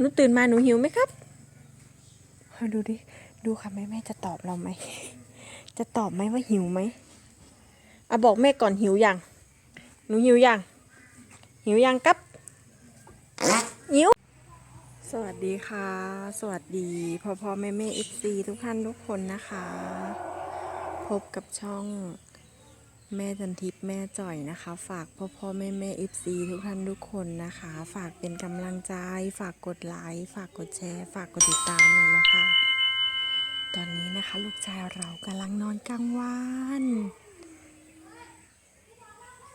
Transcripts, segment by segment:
หนูตื่นมาหนูหิวไหมครับเอาดูดิ ดูค่ะแม่แม่จะตอบเราไหม จะตอบไหมว่าหิวไหมอะบอกแม่ก่อนหิวยัง หนูหิวยัง หิวยังครับ หิว สวัสดีค่ะ สวัสดีพ่อพ่อแม่แม่เอฟซีทุกท่านทุกคนนะคะ พบกับช่อง แม่จันทิพย์แม่จ่อยนะคะ ฝากพ่อพ่อแม่แม่เอฟซีทุกท่านทุกคนนะคะ ฝากเป็นกำลังใจ ฝากกดไลค์ฝากกดแชร์ ฝากกดติดตามหน่อยนะคะ ตอนนี้นะคะ ลูกชายเรากำลังนอนกลางวัน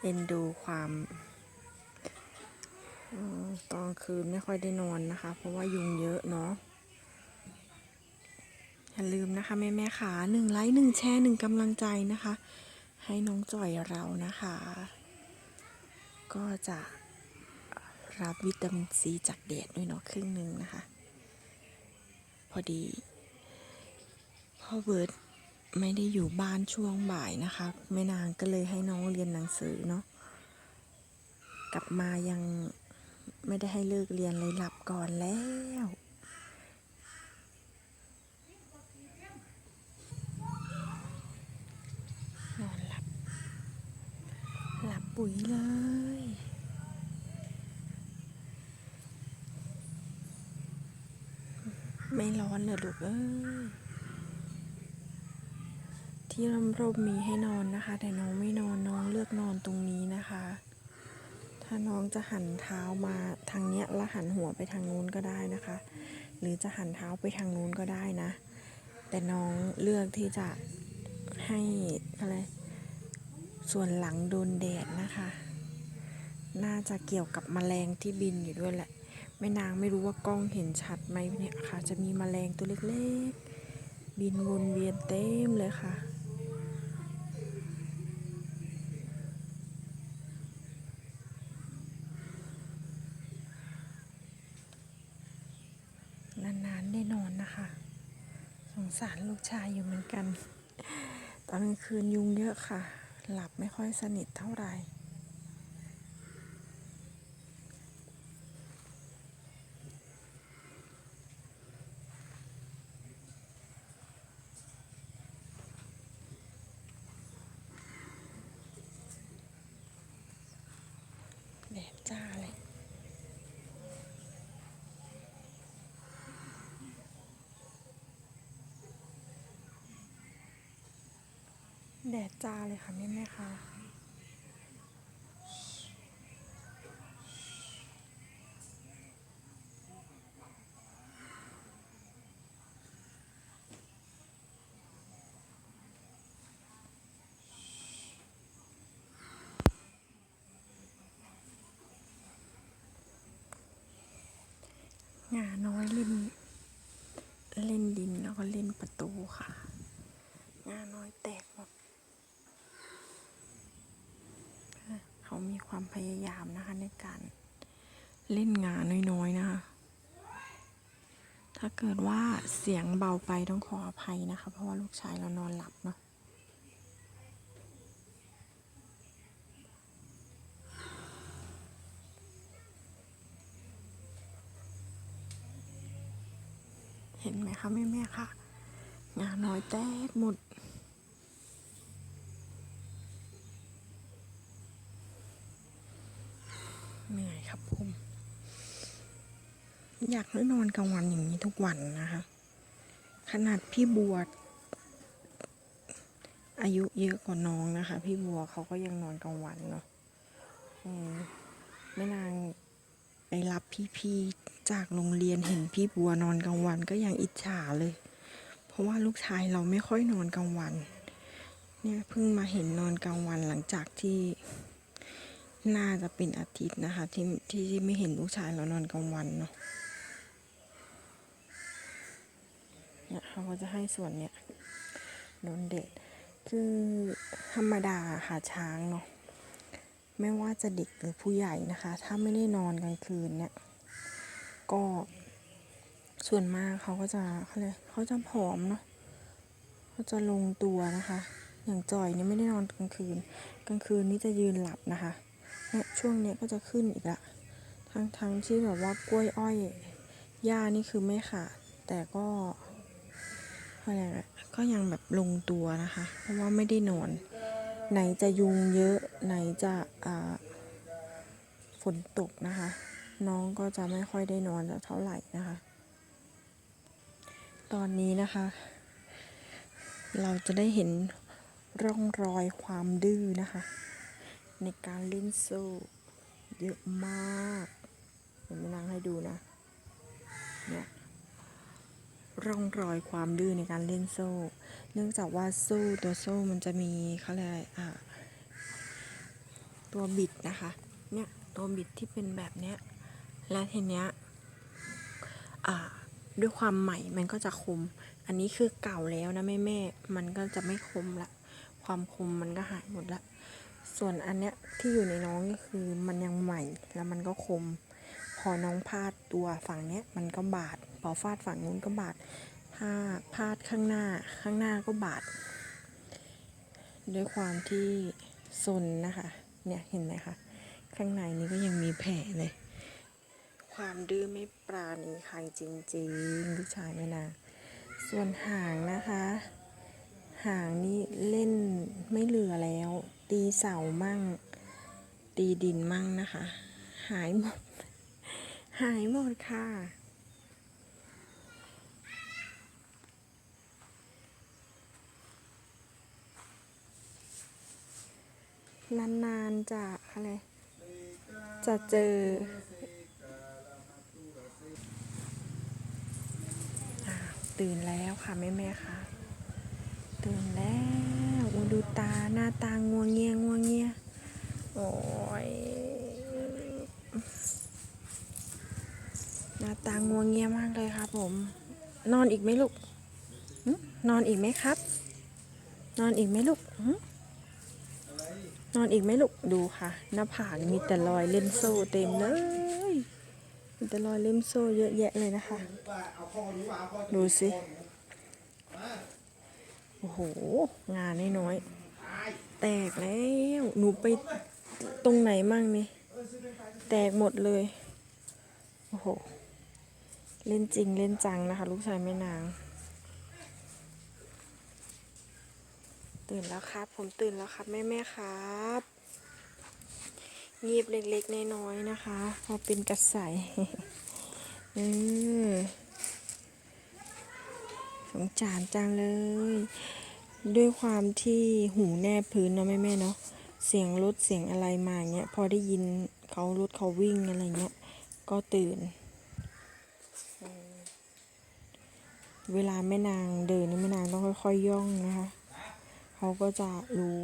เอ็นดูความตอนคืนไม่ค่อยได้นอนนะคะ เพราะว่ายุงเยอะเนาะอย่าลืมนะคะ แม่แม่ขาหนึ่งไลค์หนึ่งแชร์หนึ่งกำลังใจนะคะ ให้น้องจ่อยเรานะคะ ก็จะรับวิตามินซีจากแดดด้วยเนาะครึ่งหนึ่งนะคะ พอดีพ่อเบิร์ตไม่ได้อยู่บ้านช่วงบ่ายนะคะแม่นางก็เลยให้น้องเรียนหนังสือเนาะกลับมายังไม่ได้ให้เลิกเรียนเลยหลับก่อนแล้ว นอนหลับ หลับ ปุ๋ยเลย ไม่ร้อนเลยลูกเอ้ยที่ร่มร่มมีให้นอนนะคะ แต่น้องไม่นอนน้องเลือกนอนตรงนี้นะคะ ถ้าน้องจะหันเท้ามาทางเนี้ยแล้วหันหัวไปทางนู้นก็ได้นะคะ หรือจะหันเท้าไปทางนู้นก็ได้นะ แต่น้องเลือกที่จะให้อะไร ส่วนหลังโดนแดดนะคะ น่าจะเกี่ยวกับแมลงที่บินอยู่ด้วยแหละ แม่นางไม่รู้ว่ากล้องเห็นชัดไหมเนี่ยค่ะ จะมีแมลงตัวเล็กๆ บินวนเวียนเต็มเลยค่ะนานๆได้นอนนะคะ สงสารลูกชายอยู่เหมือนกัน ตอนกลางคืนยุงเยอะค่ะ หลับไม่ค่อยสนิทเท่าไหร่ แดดจ้าเลย แดดจ้าเลยค่ะแม่แม่ค่ะงาน้อยเล่น เล่นดินแล้วก็เล่นประตูค่ะ งาน้อยแตกหมด เขามี ความพยายามนะคะในการเล่นงานน้อยๆนะคะ ถ้าเกิดว่าเสียงเบาไปต้องขออภัยนะคะ เพราะว่าลูกชายเรานอนหลับเนาะเห็นไหมคะแม่แม่ๆคะงานน้อยแตกหมด เหนื่อยครับผมอยากนอนกลางวันอย่างนี้ทุกวันนะคะ ขนาดพี่บัวอายุเยอะกว่าน้องนะคะ พี่บัวเขาก็ยังนอนกลางวันเนาะแม่นางไปรับพี่ๆจากโรงเรียนเห็นพี่บัวนอนกลางวันก็ยังอิจฉาเลย เพราะว่าลูกชายเราไม่ค่อยนอนกลางวัน เนี่ยเพิ่งมาเห็นนอนกลางวันหลังจากที่ น่าจะเป็นอาทิตย์นะคะ ที่ที่ไม่เห็นลูกชายเรานอนกลางวันเนาะเนี่ยเขาก็จะให้ส่วนเนี่ยโดนเด็ดคือธรรมดาค่ะช้างเนาะไม่ว่าจะเด็กหรือผู้ใหญ่นะคะ ถ้าไม่ได้นอนกลางคืนเนี่ยก็ส่วนมากเขาก็จะเขาเลยกเขาจะผอมเนาะเขาจะลงตัวนะคะ อย่างจอยเนี่ยไม่ได้นอนกลางคืน กลางคืนนี่จะยืนหลับนะคะ เนี่ยช่วงเนี้ยก็จะขึ้นอีกละทั้งทั้งที่แบบว่ากล้วยอ้อยหญ้านี่คือไม่ขาดแต่ก็อะไรอะก็ยังแบบลงตัวนะคะ เพราะว่าไม่ได้นอน ไหนจะยุงเยอะไหนจะฝนตกนะคะ น้องก็จะไม่ค่อยได้นอนสักเท่าไหร่นะคะ ตอนนี้นะคะ เราจะได้เห็นร่องรอยความดื้อนะคะ ในการเล่นโซ่เยอะมากเดี๋ยวแม่นางให้ดูนะเนี่ยร่องรอยความดื้อในการเล่นโซ่ เนื่องจากว่าโซ่ตัวโซ่มันจะมีเขาเรียกอะไรอ่าตัวบิดนะคะ เนี่ยตัวบิดที่เป็นแบบเนี้ย และทีเนี้ยอ่าด้วยความใหม่มันก็จะคม อันนี้คือเก่าแล้วนะแม่แม่ มันก็จะไม่คมละ ความคมมันก็หายหมดละ ส่วนอันเนี้ยที่อยู่ในน้องก็คือมันยังใหม่แล้วมันก็คม พอน้องพาดตัวฝั่งเนี้ยมันก็บาด พอฟาดฝั่งนู้นก็บาด ถ้าพาดข้างหน้าข้างหน้าก็บาด ด้วยความที่ซนนะคะ เนี่ยเห็นไหมคะข้างในนี้ก็ยังมีแผลเลย ความดื้อไม่ปราณีใครจริงๆลูกชายแม่นางส่วนหางนะคะ หางนี่เล่นไม่เหลือแล้ว ตีเสามั่ง ตีดินมั่งนะคะ หายหมด หายหมดค่ะ นานๆจะอะไร จะเจอตื่นแล้วค่ะแม่แม่ๆค่ะ ตื่นแล้ว ดูตาหน้าตางัวเงียงัวเงียโอ้ยหน้าตางัวเงียมากเลยครับผม นอนอีกไหมลูกนอนอีกไหมครับ นอนอีกไหมลูกนอนอีกไหมลูกดูค่ะ หน้าผากมีแต่รอยเล่มโซ่เต็มเลยมีแต่รอยเล่มโซ่เยอะแยะเลยนะคะ ดูสิ โอ้โห งานน้อยๆแตกแล้ว หนูไปตรงไหนมั่งนี่ แตกหมดเลย โอ้โห เล่นจริงเล่นจังนะคะ ลูกชายแม่นาง ตื่นแล้วครับ ผมตื่นแล้วครับ แม่แม่ครับงีบเล็กๆน้อยๆนะคะ พอเป็นกระใสเออ สงสารจังเลย ด้วยความที่หูแนบพื้นเนาะแม่แม่เนาะเสียงรถเสียงอะไรมาเงี้ยพอได้ยินเขารถเขาวิ่งอะไรเงี้ยก็ตื่น เวลาแม่นางเดินนี่แม่นางต้องค่อยๆย่องนะคะเขาก็จะรู้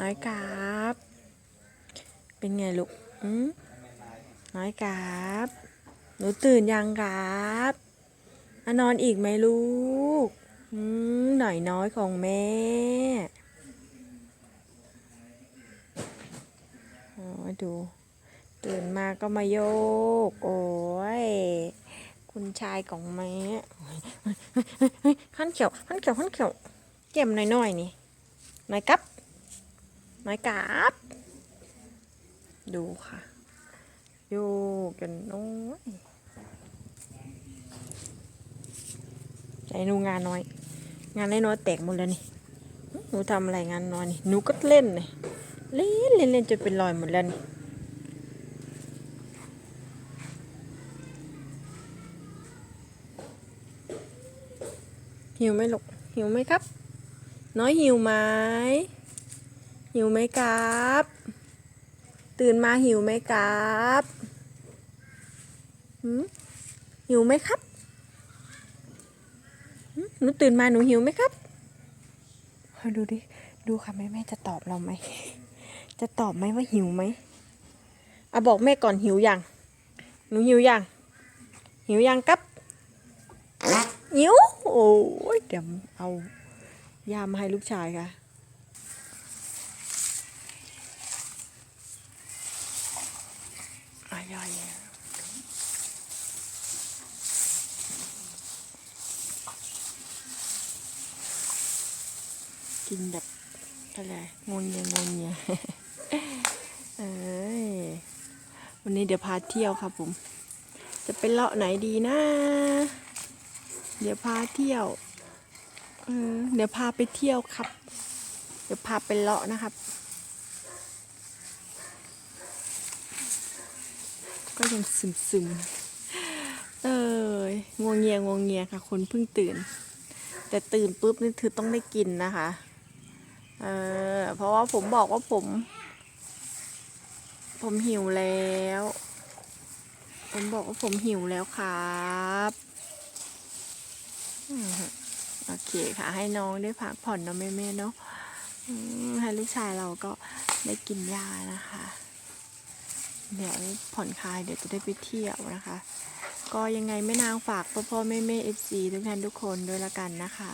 น้อยครับ เป็นไงลูกอืมน้อยครับหนูตื่นยังครับอนอนอีกไหมลูกอืมหน่อยน้อยของแม่โอ้ดูตื่นมาก็มาโยก โอ้ย คุณชายของแม่ขั้นเขียวขั้นเขียวขั้นเขียวเก็บหน่อยๆนี่หน่อยครับหน่อยครับ ดูค่ะ โยกกันโอ้ยใจหนูงานน้อย งานน้อยแตกหมดแล้วนี่ หนูทำอะไรงานน้อยนี่ หนูก็เล่นเลยเล่นเล่นเล่นจนเป็นรอยหมดแล้วนี่หิวไหมลูกหิวไหมครับ น้อยหิวไหมหิวไหมครับ ตื่นมาหิวไหมครับหืมหิวไหมครับหืมหนูตื่นมาหนูหิวไหมครับดูดิ ดูค่ะแม่แม่จะตอบเราไหม จะตอบไหมว่าหิวไหมอะบอกแม่ก่อนหิวยัง หนูหิวยัง หิวยังครับ หิว โอ้ยเดี๋ยวเอายามาให้ลูกชายค่ะ อา ยายกินแบบก็เลยงงเงียงงเงียเอ้ยวันนี้เดี๋ยวพาเที่ยวครับผม จะไปเลาะไหนดีนะ เดี๋ยวพาเที่ยวเออเดี๋ยวพาไปเที่ยวครับ เดี๋ยวพาไปเลาะนะครับ ก็ยังซึมซึมๆเอ้ยงวงเงียงวงเงียค่ะ คนเพิ่งตื่น แต่ตื่นปุ๊บนี่คือต้องได้กินนะคะเออเพราะว่าผมบอกว่าผม ผมหิวแล้ว ผมบอกว่าผมหิวแล้วครับอืมโอเคค่ะ ให้น้องได้พักผ่อนเนาะแม่ๆเนาะอืมให้ลูกชายเราก็ได้กินยานะคะ เดี๋ยวผ่อนคลายเดี๋ยวจะได้ไปเที่ยวนะคะ ก็ยังไงแม่นางฝากพ่อพ่อแม่แม่เอฟซีทุกท่านทุกคนด้วยละกันนะคะ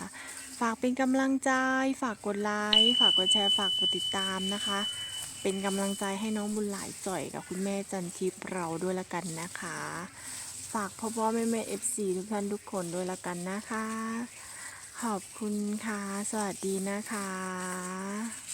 ฝากเป็นกำลังใจ ฝากกดไลค์ฝากกดแชร์ฝากกดติดตามนะคะ เป็นกำลังใจให้น้องบุญหลายจ่อยกับคุณแม่จันทิพย์เราด้วยละกันนะคะ ฝากพ่อพ่อแม่แม่เอฟซีทุกท่านทุกคนด้วยละกันนะคะ ขอบคุณค่ะ สวัสดีนะคะ